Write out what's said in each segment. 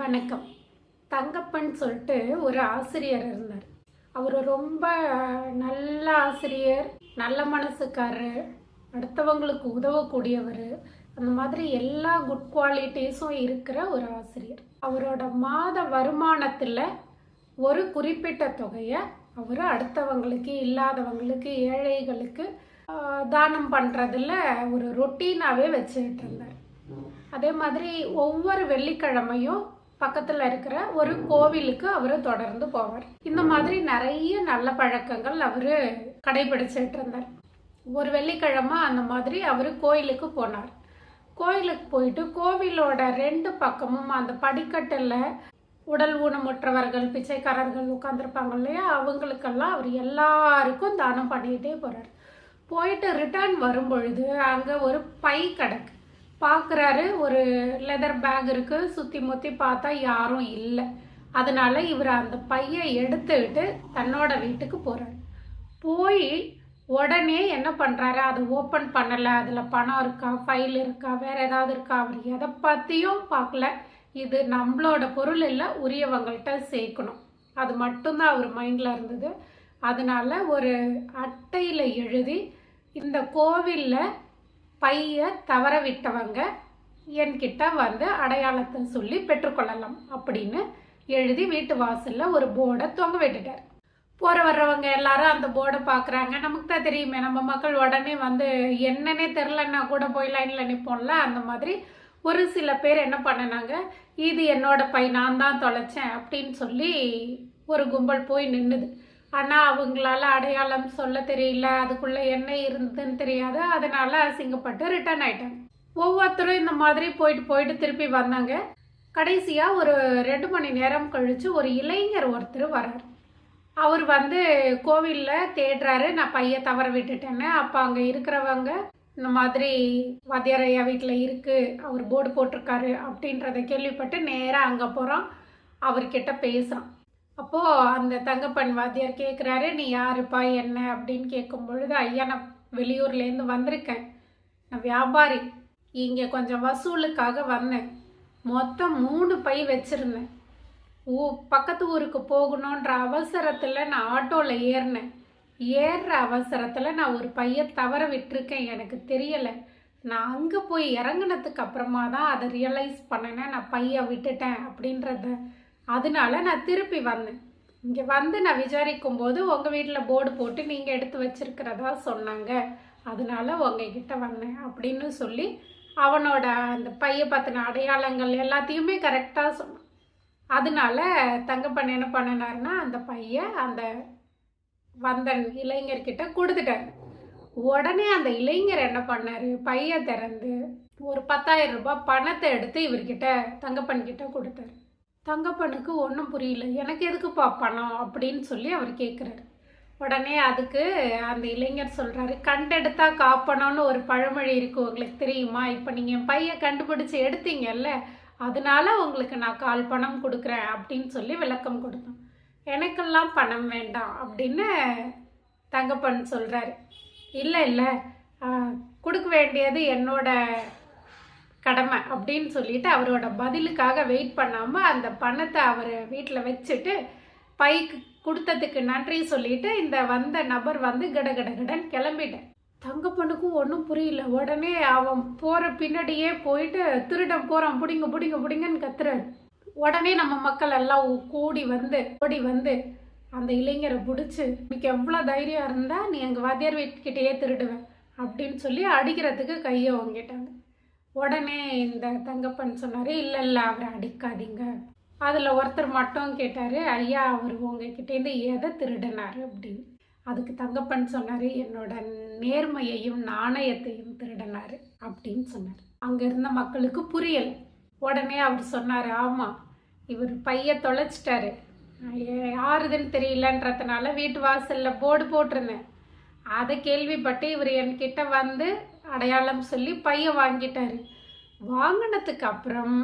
வணக்கம். தங்கப்பன் சொல்லிட்டு ஒரு ஆசிரியர் இருந்தார். அவர் ரொம்ப நல்ல ஆசிரியர் நல்ல மனசுக்காரர் அடுத்தவங்களுக்கு உதவக்கூடியவர். அந்த மாதிரி எல்லா குட் குவாலிட்டிஸும் இருக்கிற ஒரு ஆசிரியர். அவரோட மாத வருமானத்தில் ஒரு குறிப்பிட்ட தொகையை அவர் அடுத்தவங்களுக்கு இல்லாதவங்களுக்கு ஏழைகளுக்கு தானம் பண்ணுறதுல ஒரு ரொட்டீனாகவே வச்சுக்கிட்டு இருந்தார். அதே மாதிரி ஒவ்வொரு வெள்ளிக்கிழமையும் பக்கத்தில் இருக்கிற ஒரு கோவிலுக்கு அவர் தொடர்ந்து போவார். இந்த மாதிரி நிறைய நல்ல பழக்கங்கள் அவர் கடைபிடிச்சிட்டு இருந்தார். ஒரு வெள்ளிக்கிழமை அந்த மாதிரி அவர் கோயிலுக்கு போனார். கோயிலுக்கு போயிட்டு கோவிலோட ரெண்டு பக்கமும் அந்த படிக்கட்டில் உடல் ஊனமுற்றவர்கள் பிச்சைக்காரர்கள் உட்காந்துருப்பாங்க இல்லையா? அவங்களுக்கெல்லாம் அவர் எல்லாருக்கும் தானம் பண்ணிக்கிட்டே போகிறார் போயிட்டு ரிட்டர்ன் வரும்பொழுது அங்கே ஒரு பை கிடக்கு. பார்க்குறாரு ஒரு லெதர் பேக் இருக்குது சுற்றி முற்றி பார்த்தா யாரும் இல்லை. அதனால இவர் அந்த பையை எடுத்துக்கிட்டு தன்னோட வீட்டுக்கு போகிறார் போய் உடனே என்ன பண்ணுறாரு அதை ஓப்பன் பண்ணலை. அதில் பணம் இருக்கா? ஃபைல் இருக்கா? வேறு ஏதாவது இருக்கா? அவர் எதை பற்றியும் பார்க்கல. இது நம்மளோட பொருள் இல்லை. உரியவங்கள்ட்ட சேர்க்கணும். அது மட்டும்தான் அவர் மைண்டில் இருந்தது. அதனால ஒரு அட்டையில் எழுதி இந்த கோவிலில் பைய தவற விட்டவங்க என்கிட்ட வந்து அடையாளத்தை சொல்லி பெற்றுக்கொள்ளலாம் அப்படின்னு எழுதி வீட்டு வாசலில் ஒரு போர்டை தொங்க விட்டுட்டார். போகிற வர்றவங்க எல்லாரும் அந்த போர்டை பார்க்குறாங்க நமக்கு தான் தெரியுமே நம்ம மக்கள் உடனே வந்து என்னன்னே தெரிலன்னா கூட போய் லைனில் நிற்போம்ல அந்த மாதிரி ஒரு சில பேர் என்ன பண்ணினாங்க இது என்னோட பை நான் தான் தொலைச்சேன் அப்படின்னு சொல்லி ஒரு கும்பல் போய் நின்றுது ஆனால் அவங்களால அடையாளம் சொல்ல தெரியல அதுக்குள்ளே என்ன இருந்ததுன்னு தெரியாது. அதனால அசிங்கப்பட்டு ரிட்டர்ன் ஆயிட்டாங்க. ஒவ்வொருத்தரும் இந்த மாதிரி போயிட்டு போயிட்டு திருப்பி வந்தாங்க. கடைசியாக ஒரு ரெண்டு மணி நேரம் கழித்து ஒரு இளைஞர் ஒருத்தர் வர்றார். அவர் வந்து கோவிலில் தேடுறாரு நான் பையன் தவற விட்டுட்டேன்னு. அப்போ அங்கே இருக்கிறவங்க இந்த மாதிரி வாத்தியார் வீட்டில் இருக்குது அவர் போர்டு போட்டிருக்காரு அப்படின்றத கேள்விப்பட்டு நேராக அங்கே போகிறோம் அவர்கிட்ட பேசுகிறோம் அப்போது அந்த தங்கப்பன் வாத்தியார் கேட்குறாரு நீ யாருப்பா என்ன? அப்படின்னு கேட்கும் பொழுது ஐயா நான் வெளியூர்லேருந்து வந்திருக்கேன். நான் வியாபாரி. இங்கே கொஞ்சம் வசூலுக்காக வந்தேன். மொத்தம் மூணு பை வச்சுருந்தேன். ஊ பக்கத்து ஊருக்கு போகணுன்ற அவசரத்தில் நான் ஆட்டோவில் ஏறினேன். ஏறுற அவசரத்தில் நான் ஒரு பைய தவற விட்டுருக்கேன் எனக்கு தெரியலை. நான் அங்கே போய் இறங்கினதுக்கு அப்புறமா தான் அதை ரியலைஸ் பண்ணினேன் நான் பையை விட்டுட்டேன் அப்படின்றத அதனால நான் திருப்பி வந்தேன். இங்கே வந்து நான் விசாரிக்கும் போது உங்கள் வீட்டில் போர்டு போட்டு நீங்கள் எடுத்து வச்சிருக்கிறதா சொன்னாங்க. அதனால உங்ககிட்ட வந்தேன் அப்படின்னு சொல்லி அவனோட அந்த பைய பற்றின அடையாளங்கள் எல்லாத்தையுமே கரெக்டாக சொன்னான். அதனால தங்கப்பன் என்ன பண்ணினாருன்னா அந்த பையன் அந்த வந்த இளைஞர்கிட்ட கொடுத்துட்டாரு. உடனே அந்த இளைஞர் என்ன பண்ணார்? பைய திறந்து ஒரு பத்தாயிரம் ரூபாய் பணத்தை எடுத்து இவர்கிட்ட தங்கப்பன் கிட்ட கொடுத்தாரு. தங்கப்பனுக்கு ஒன்றும் புரியல. எனக்கு எதுக்குப்பா பணம்? அப்படின்னு சொல்லி அவர் கேட்குறாரு உடனே அதுக்கு அந்த இளைஞர் சொல்கிறாரு கண்டெடுத்தா காப்பணும்னு ஒரு பழமொழி இருக்குது உங்களுக்கு தெரியுமா? இப்போ நீங்கள் என் பையன் கண்டுபிடிச்சி எடுத்தீங்கல்ல அதனால உங்களுக்கு நான் கால் பணம் கொடுக்குறேன் அப்படின்னு சொல்லி விளக்கம் கொடுத்தோம் எனக்கெல்லாம் பணம் வேண்டாம் அப்படின்னு தங்கப்பன் சொல்கிறாரு இல்லை இல்லை. கொடுக்க வேண்டியது என்னோட கடமை அப்படின்னு சொல்லிட்டு அவரோட பதிலுக்காக வெயிட் பண்ணாமல் அந்த பணத்தை அவர் வீட்டில் வச்சுட்டு பைக்கு கொடுத்ததுக்கு நன்றி சொல்லிட்டு இந்த வந்த நபர் வந்து கட கட கடன் கிளம்பிட்டேன் தங்கப்பனுக்கும் ஒன்றும் புரியல. உடனே அவன் போகிற பின்னாடியே போயிட்டு திருடன் போகிறான் பிடிங்க பிடிங்க பிடிங்கன்னு கத்துறாரு. உடனே நம்ம மக்கள் எல்லாம் கூடி வந்து ஓடி வந்து அந்த இளைஞரை பிடிச்சி இன்னைக்கு எவ்வளோ தைரியம் இருந்தால் நீ எங்கள் வாத்தியார் வீட்டுக்கிட்டேயே திருடுவேன் அப்படின்னு சொல்லி அடிக்கிறதுக்கு கையை வாங்கிட்டாங்க. உடனே இந்த தங்கப்பன் சொன்னார் இல்லை இல்லை அவரை அடிக்காதீங்க. அதில் ஒருத்தர் மட்டும் கேட்டார் ஐயா அவர் உங்ககிட்டேருந்து எதை திருடினார்? அப்படின்னு. அதுக்கு தங்கப்பன் சொன்னார் என்னோட நேர்மையையும் நாணயத்தையும் திருடினார் அப்படின்னு சொன்னார். அங்கே இருந்த மக்களுக்கு புரியலை. உடனே அவர் சொன்னார் ஆமாம் இவர் பைய தொலைச்சிட்டாரு. யாருதுன்னு தெரியலன்றதுனால வீட்டு வாசலில் போர்டு போட்டிருந்தேன். அதை கேள்விப்பட்டு இவர் என்கிட்ட வந்து அடையாளம் சொல்லி பையன் வாங்கிட்டார். வாங்கினதுக்கு அப்புறம்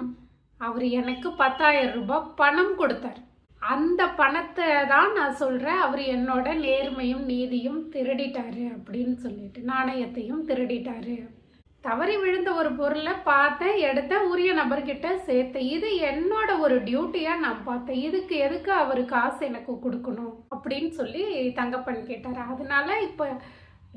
அவர் எனக்கு பத்தாயிரம் ரூபாய் பணம் கொடுத்தார். அந்த பணத்தை தான் நான் சொல்கிறேன் அவர் என்னோட நேர்மையும் நீதியும் திருடிட்டாரு அப்படின்னு சொல்லிட்டு நாணயத்தையும் திருடிட்டாரு. தவறி விழுந்த ஒரு பொருளை பார்த்தேன் எடுத்தேன் உரிய நபர்கிட்ட சேர்த்தேன் இது என்னோட ஒரு டியூட்டியாக நான் பார்த்தேன். இதுக்கு எதுக்கு அவர் காசு எனக்கு கொடுக்கணும்? அப்படின்னு சொல்லி தங்கப்பன் கேட்டார். அதனால இப்போ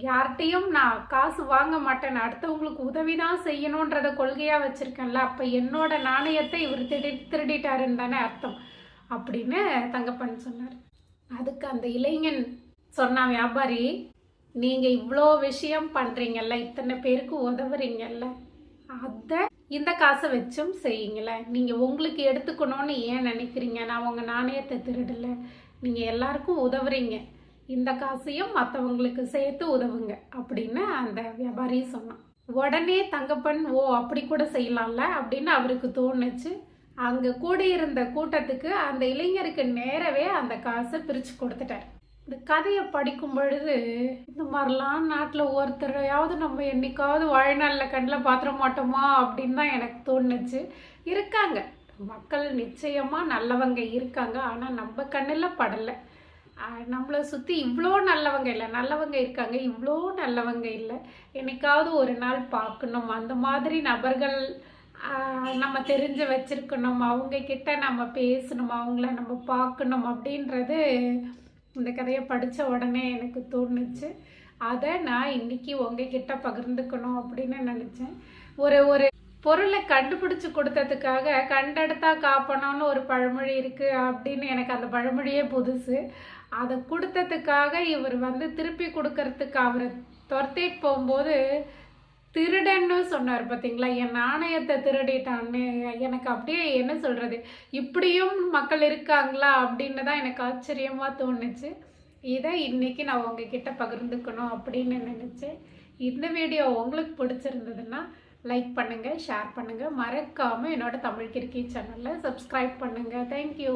யார்கிட்டையும் நான் காசு வாங்க மாட்டேன். அடுத்தவங்களுக்கு உதவி தான் செய்யணுன்றத கொள்கையாக வச்சுருக்கேன்ல. அப்போ என்னோட நாணயத்தை இவர் திருடி திருடிட்டாருன்னு தானே அர்த்தம் அப்படின்னு தங்கப்பன் சொன்னார். அதுக்கு அந்த இளைஞன் சொன்ன வியாபாரி நீங்கள் இவ்வளோ விஷயம் பண்ணுறீங்கல்ல இத்தனை பேருக்கு உதவுறீங்கல்ல அதை இந்த காசை வச்சும் செய்யுங்களேன் நீங்கள் உங்களுக்கு எடுத்துக்கணும்னு ஏன் நினைக்கிறீங்க? நான் உங்கள் நாணயத்தை திருடலை. நீங்கள் எல்லாருக்கும் உதவுறீங்க. இந்த காசையும் மற்றவங்களுக்கு சேர்த்து உதவுங்க அப்படின்னு அந்த வியாபாரி சொன்னான். உடனே தங்கப்பன் ஓ அப்படி கூட செய்யலாம்ல? அப்படின்னு அவருக்கு தோணுச்சு. அங்கே கூடியிருந்த கூட்டத்துக்கு அந்த இளைஞருக்கு நேரவே அந்த காசை பிரித்து கொடுத்துட்டார். இந்த கதையை படிக்கும் பொழுது இந்த மாதிரிலாம் நாட்டில் ஒருத்தரையாவது நம்ம என்னைக்காவது வாழ்நாளில் கண்ணில் பார்த்துட மாட்டோமா அப்படின்னு தான் எனக்கு தோணுச்சு. இருக்காங்க. மக்கள் நிச்சயமாக நல்லவங்க இருக்காங்க. ஆனால் நம்ம கண்ணில் படலை. நம்மளை சுற்றி இவ்வளோ நல்லவங்க இல்லை. நல்லவங்க இருக்காங்க. இவ்வளோ நல்லவங்க இல்லை. என்னைக்காவது ஒரு நாள் பார்க்கணும் அந்த மாதிரி நபர்கள் நம்ம தெரிஞ்சு வச்சுருக்கணும். அவங்கக்கிட்ட நம்ம பேசணும். அவங்கள நம்ம பார்க்கணும் அப்படின்றது இந்த கதையை படித்த உடனே எனக்கு தோணுச்சு. அதை நான் இன்னைக்கு உங்ககிட்ட பகிர்ந்துக்கணும் அப்படின்னு நினச்சேன். ஒரு ஒரு பொருளை கண்டுபிடிச்சு கொடுத்ததுக்காக கண்டெடுத்தா காப்பணும்னு ஒரு பழமொழி இருக்குது அப்படின்னு எனக்கு அந்த பழமொழியே புதுசு. அதை கொடுத்ததுக்காக இவர் வந்து திருப்பி கொடுக்கறதுக்கு அவரை துரத்திட்டு போகும்போது திருடன்னு சொன்னார் பார்த்தீங்களா என் நாணயத்தை திருடிட்டான்னு. எனக்கு அப்படியே என்ன சொல்கிறது இப்படியும் மக்கள் இருக்காங்களா? அப்படின்னு தான் எனக்கு ஆச்சரியமாக தோணுச்சு. இதை இன்றைக்கி நான் உங்ககிட்ட பகிர்ந்துக்கணும் அப்படின்னு நினச்சேன் இந்த வீடியோ உங்களுக்கு பிடிச்சிருந்ததுன்னா லைக் பண்ணுங்கள் ஷேர் பண்ணுங்கள் மறக்காமல் என்னோட தமிழ் கிரிக்கி சேனலில் சப்ஸ்கிரைப் பண்ணுங்கள் தேங்க்யூ